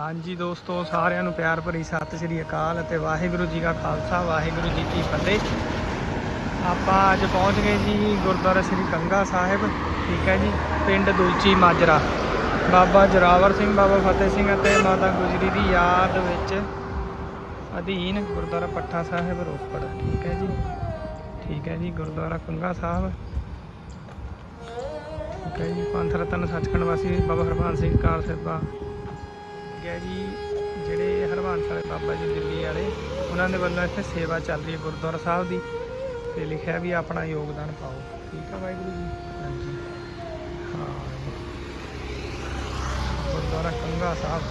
ਹਾਂਜੀ ਦੋਸਤੋ, ਸਾਰਿਆਂ ਨੂੰ ਪਿਆਰ ਭਰੀ ਸਤਿ ਸ੍ਰੀ ਅਕਾਲ ਅਤੇ ਵਾਹਿਗੁਰੂ ਜੀ ਕਾ ਖਾਲਸਾ, ਵਾਹਿਗੁਰੂ ਜੀ ਕੀ ਫਤਿਹ। ਆਪਾਂ ਅੱਜ ਪਹੁੰਚ ਗਏ ਜੀ ਗੁਰਦੁਆਰਾ ਸ੍ਰੀ ਕੰਗਾ ਸਾਹਿਬ, ਠੀਕ ਹੈ ਜੀ, ਪਿੰਡ ਦੁਲਚੀ ਮਾਜਰਾ। ਬਾਬਾ ਜੋਰਾਵਰ ਸਿੰਘ, ਬਾਬਾ ਫਤਿਹ ਸਿੰਘ ਅਤੇ ਮਾਤਾ ਗੁਜਰੀ ਦੀ ਯਾਦ ਵਿੱਚ ਅਧੀਨ ਗੁਰਦੁਆਰਾ ਪੱਠਾ ਸਾਹਿਬ ਰੋਪੜ, ਠੀਕ ਹੈ ਜੀ। ਠੀਕ ਹੈ ਜੀ, ਗੁਰਦੁਆਰਾ ਕੰਗਾ ਸਾਹਿਬ। ਠੀਕ ਹੈ ਜੀ, ਪੰਥ ਰਤਨ ਸੱਚਖੰਡ ਵਾਸੀ ਬਾਬਾ ਹਰਭਜਨ ਸਿੰਘ ਕਾਰ ਸਾਹਿਬਾ ਗਿਆ ਜੀ ਜਿਹੜੇ ਹਰਵੰਸ ਵਾਲੇ ਬਾਬਾ ਜੀ ਦਿੱਲੀ ਵਾਲੇ ਉਹਨਾਂ ਦੇ ਵੱਲੋਂ ਇੱਥੇ ਸੇਵਾ ਚੱਲ ਰਹੀ ਹੈ ਗੁਰਦੁਆਰਾ ਸਾਹਿਬ ਦੀ ਤੇ ਲਿਖਿਆ ਵੀ ਆਪਣਾ ਯੋਗਦਾਨ ਪਾਓ। ਠੀਕ ਹੈ ਵਾਹਿਗੁਰੂ ਜੀ? ਹਾਂਜੀ। ਹਾਂ। ਗੁਰਦੁਆਰਾ ਕੰਗਾ ਸਾਹਿਬ।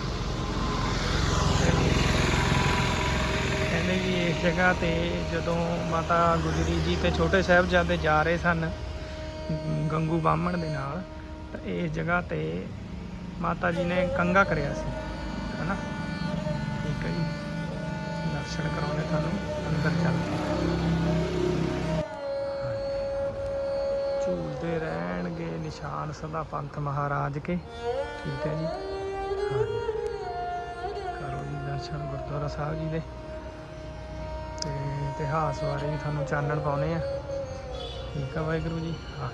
ਕਹਿੰਦੇ ਜੀ ਇਸ ਜਗ੍ਹਾ ਤੇ ਜਦੋਂ ਮਾਤਾ ਗੁਜਰੀ ਜੀ ਤੇ ਛੋਟੇ ਸਾਹਿਬਜ਼ਾਦੇ ਜਾ ਰਹੇ ਸਨ ਗੰਗੂ ਬਾਹਮਣ ਦੇ ਨਾਲ ਤਾਂ ਇਸ ਜਗ੍ਹਾ ਤੇ ਮਾਤਾ ਜੀ ਨੇ ਕੰਗਾ ਕਰਿਆ ਸੀ। ਹਨਾ? ਠੀਕ ਹੈ ਜੀ। ਦਰਸ਼ਨ ਕਰਾਉਣੇ ਤੁਹਾਨੂੰ, ਅੰਦਰ ਚੱਲਦੇ ਝੂਲਦੇ ਰਹਿਣਗੇ ਨਿਸ਼ਾਨ ਸਦਾ ਪੰਥ ਮਹਾਰਾਜ ਕੇ। ਠੀਕ ਹੈ ਜੀ। ਕਰੋ ਜੀ ਦਰਸ਼ਨ ਗੁਰਦੁਆਰਾ ਸਾਹਿਬ ਜੀ ਦੇ। ਤੇ ਇਤਿਹਾਸ ਬਾਰੇ ਵੀ ਤੁਹਾਨੂੰ ਚਾਨਣ ਪਾਉਨੇ ਆ। ਠੀਕ ਆ ਵਾਹਿਗੁਰੂ ਜੀ। ਹਾਂ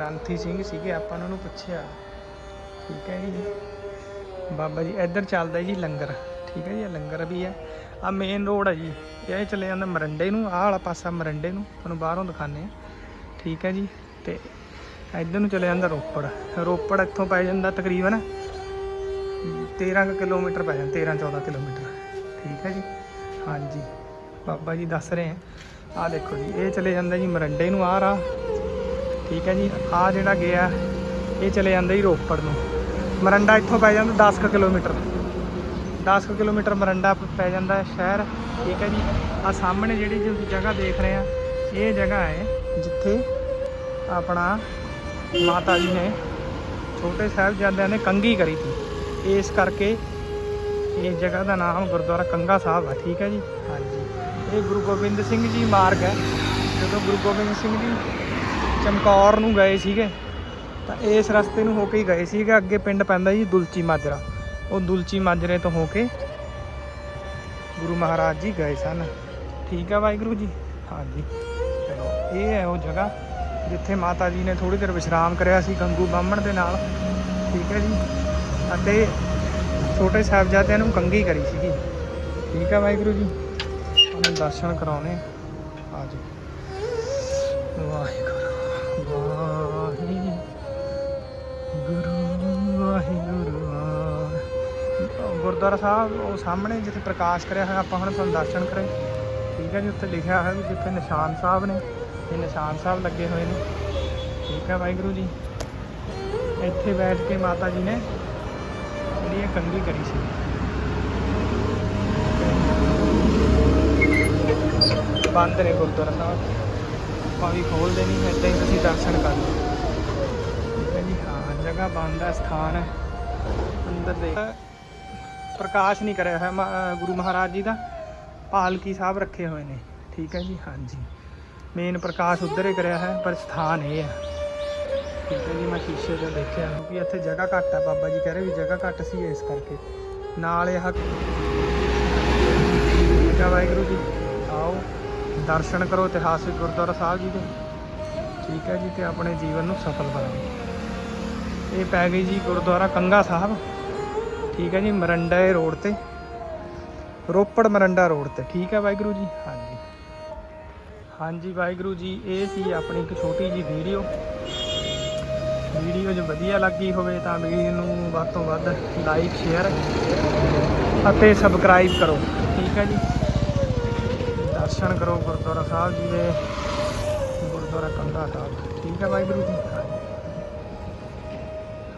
ਗ੍ਰੰਥੀ ਸਿੰਘ ਸੀਗੇ, ਆਪਾਂ ਉਹਨਾਂ ਨੂੰ ਪੁੱਛਿਆ, ਠੀਕ ਹੈ ਜੀ। ਬਾਬਾ ਜੀ, ਇੱਧਰ ਚੱਲਦਾ ਜੀ ਲੰਗਰ, ਠੀਕ ਹੈ ਜੀ ਇਹ ਲੰਗਰ ਵੀ ਹੈ। ਆ ਮੇਨ ਰੋਡ ਹੈ ਜੀ, ਇਹ ਚਲੇ ਜਾਂਦਾ ਮਰੰਡੇ ਨੂੰ, ਆਹ ਵਾਲਾ ਪਾਸਾ ਮਰੰਡੇ ਨੂੰ, ਤੁਹਾਨੂੰ ਬਾਹਰੋਂ ਦਿਖਾਣੇ ਆ ਠੀਕ ਹੈ ਜੀ। ਤੇ ਇੱਧਰ ਨੂੰ ਚਲੇ ਜਾਂਦਾ ਰੋਪੜ ਰੋਪੜ ਇੱਥੋਂ ਪੈ ਜਾਂਦਾ ਤਕਰੀਬਨ 13 ਕੁ ਕਿਲੋਮੀਟਰ ਪੈ ਜਾਂਦਾ 13 14 ਕਿਲੋਮੀਟਰ, ਠੀਕ ਹੈ ਜੀ। ਹਾਂਜੀ, ਬਾਬਾ ਜੀ ਦੱਸ ਰਹੇ ਆ। ਆਹ ਦੇਖੋ ਜੀ, ਇਹ ਚਲੇ ਜਾਂਦਾ ਜੀ ਮਰੰਡੇ ਨੂੰ, ਆਹ ਰਾਹ ਠੀਕ ਹੈ ਜੀ। ਆਹ ਜਿਹੜਾ ਗਿਆ ਇਹ ਚਲੇ ਜਾਂਦਾ ਜੀ ਰੋਪੜ ਨੂੰ। ਮਰੰਡਾ ਇੱਥੋਂ ਪੈ ਜਾਂਦਾ 10 ਕੁ ਕਿਲੋਮੀਟਰ। 10 ਕੁ ਕਿਲੋਮੀਟਰ ਮਰੰਡਾ ਪੈ ਜਾਂਦਾ ਸ਼ਹਿਰ। ਠੀਕ ਹੈ ਜੀ। ਆ ਸਾਹਮਣੇ ਜਿਹੜੀ ਤੁਸੀਂ ਜਗ੍ਹਾ ਦੇਖ ਰਹੇ ਆ ਇਹ ਜਗ੍ਹਾ ਹੈ ਜਿੱਥੇ ਆਪਣਾ ਮਾਤਾ ਜੀ ਨੇ ਛੋਟੇ ਸਾਹਿਬਜ਼ਾਦਿਆਂ ਨੇ ਕੰਗੀ ਕਰੀ ਸੀ। ਇਸ ਕਰਕੇ ਇਸ ਜਗ੍ਹਾ ਦਾ ਨਾਮ ਗੁਰਦੁਆਰਾ ਕੰਗਾ ਸਾਹਿਬ ਹੈ। ਠੀਕ ਹੈ ਜੀ। ਹਾਂਜੀ। ਇਹ ਗੁਰੂ ਗੋਬਿੰਦ ਸਿੰਘ ਜੀ ਮਾਰਗ ਹੈ। ਜਦੋਂ ਗੁਰੂ ਗੋਬਿੰਦ ਸਿੰਘ ਜੀ ਚਮਕੌਰ ਨੂੰ ਗਏ ਸੀਗੇ। ਤਾਂ ਇਸ ਰਸਤੇ ਨੂੰ ਹੋ ਕੇ ਹੀ ਗਏ ਸੀਗੇ। ਅੱਗੇ ਪਿੰਡ ਪੈਂਦਾ ਜੀ ਦੁਲਚੀ ਮਾਜਰਾ। ਉਹ ਦੁਲਚੀ ਮਾਜਰੇ ਤੋਂ ਹੋ ਕੇ ਗੁਰੂ ਮਹਾਰਾਜ ਜੀ ਗਏ ਸਨ। ਠੀਕ ਹੈ ਵਾਹਿਗੁਰੂ ਜੀ? ਹਾਂਜੀ। ਚਲੋ, ਇਹ ਹੈ ਉਹ ਜਗ੍ਹਾ ਜਿੱਥੇ ਮਾਤਾ ਜੀ ਨੇ ਥੋੜੀ ਦੇਰ ਵਿਸ਼ਰਾਮ ਕਰਿਆ ਸੀ ਗੰਗੂ ਬਾਹਮਣ ਦੇ ਨਾਲ। ਠੀਕ ਹੈ ਜੀ? ਅਤੇ ਛੋਟੇ ਸਾਹਿਬਜ਼ਾਦਿਆਂ ਨੂੰ ਕੰਗੀ ਕਰੀ ਸੀਗੀ। ਠੀਕ ਹੈ ਵਾਹਿਗੁਰੂ ਜੀ? ਉਹਨਾਂ ਦਰਸ਼ਨ ਕਰਾਉਣੇ। ਆ ਜਾਓ। ਵਾਹਿਗੁਰੂ। ਗੁਰਦੁਆਰਾ ਸਾਹਿਬ, ਉਹ ਸਾਹਮਣੇ ਜਿੱਥੇ ਪ੍ਰਕਾਸ਼ ਕਰਿਆ ਹੋਇਆ, ਆਪਾਂ ਹੁਣ ਤੁਹਾਨੂੰ ਦਰਸ਼ਨ ਕਰੇ ਠੀਕ ਹੈ ਜੀ, ਉੱਥੇ ਲਿਖਿਆ ਹੋਇਆ ਵੀ ਜਿੱਥੇ ਨਿਸ਼ਾਨ ਸਾਹਿਬ ਨੇ, ਇਹ ਨਿਸ਼ਾਨ ਸਾਹਿਬ ਲੱਗੇ ਹੋਏ ਨੇ। ਠੀਕ ਹੈ ਵਾਹਿਗੁਰੂ ਜੀ। ਇੱਥੇ ਬੈਠ ਕੇ ਮਾਤਾ ਜੀ ਨੇ ਜਿਹੜੀ ਇਹ ਕੰਗੀ ਕਰੀ ਸੀ। ਬੰਦ ਨੇ ਗੁਰਦੁਆਰਾ ਸਾਹਿਬ। ਆਪਾਂ ਵੀ ਖੋਲਦੇ ਨਹੀਂ, ਇੱਦਾਂ ਹੀ ਤੁਸੀਂ ਦਰਸ਼ਨ ਕਰ ਲਓ। ਠੀਕ ਹੈ ਜੀ, ਹਾਂ, ਜਗ੍ਹਾ ਬੰਦ ਹੈ, ਸਥਾਨ ਹੈ। ਅੰਦਰ ਦੇ ਪ੍ਰਕਾਸ਼ ਨਹੀਂ ਕਰਿਆ ਹੋਇਆ, ਮਾ- ਗੁਰੂ ਮਹਾਰਾਜ ਜੀ ਦਾ। ਪਾਲਕੀ ਸਾਹਿਬ ਰੱਖੇ ਹੋਏ ਨੇ। ਠੀਕ ਹੈ ਜੀ? ਹਾਂਜੀ। ਮੇਨ ਪ੍ਰਕਾਸ਼ ਉੱਧਰ ਹੀ ਕਰਿਆ ਹੈ, ਪਰ ਸਥਾਨ ਇਹ ਹੈ। ਠੀਕ ਹੈ ਜੀ, ਮੈਂ ਸ਼ੀਸ਼ੇ ਤੋਂ ਦੇਖਿਆ, ਕਿਉਂਕਿ ਇੱਥੇ ਜਗ੍ਹਾ ਘੱਟ ਹੈ ਬਾਬਾ ਜੀ ਕਹਿ ਰਹੇ ਵੀ ਜਗ੍ਹਾ ਘੱਟ ਸੀ ਇਸ ਕਰਕੇ। ਨਾਲ ਇਹ ਠੀਕ ਵਾਹਿਗੁਰੂ ਜੀ। ਆਓ, ਦਰਸ਼ਨ ਕਰੋ ਇਤਿਹਾਸਿਕ ਗੁਰਦੁਆਰਾ ਸਾਹਿਬ ਜੀ ਦੇ। ਠੀਕ ਹੈ ਜੀ, ਤੇ ਆਪਣੇ ਜੀਵਨ ਨੂੰ ਸਫਲ ਬਣਾਓ। ਇਹ ਪੈ ਗਈ ਜੀ ਗੁਰਦੁਆਰਾ ਕੰਗਾ ਸਾਹਿਬ। ਠੀਕ ਹੈ ਜੀ, ਮਰੰਡਾ ਰੋਡ ਤੇ। ਰੋਪੜ ਮਰੰਡਾ ਰੋਡ ਤੇ। ਠੀਕ ਹੈ ਵਾਹਿਗੁਰੂ ਜੀ, ਹਾਂਜੀ। ਹਾਂਜੀ ਵਾਹਿਗੁਰੂ ਜੀ, ਇਹ ਸੀ ਆਪਣੀ ਇੱਕ ਛੋਟੀ ਜੀ ਵੀਡੀਓ। ਵੀਡੀਓ ਜੇ ਵਧੀਆ ਲੱਗੀ ਹੋਵੇ ਤਾਂ ਵੀਡੀਓ ਨੂੰ ਵੱਧ ਤੋਂ ਵੱਧ ਲਾਈਕ ਸ਼ੇਅਰ ਅਤੇ ਸਬਸਕ੍ਰਾਈਬ ਕਰੋ। ਠੀਕ ਹੈ ਜੀ। ਦਰਸ਼ਨ ਕਰੋ ਗੁਰਦੁਆਰਾ ਸਾਹਿਬ ਜੀ ਦੇ, ਗੁਰਦੁਆਰਾ ਕੰਧਾ ਸਾਹਿਬ ਠੀਕ ਹੈ ਵਾਹਿਗੁਰੂ ਜੀ।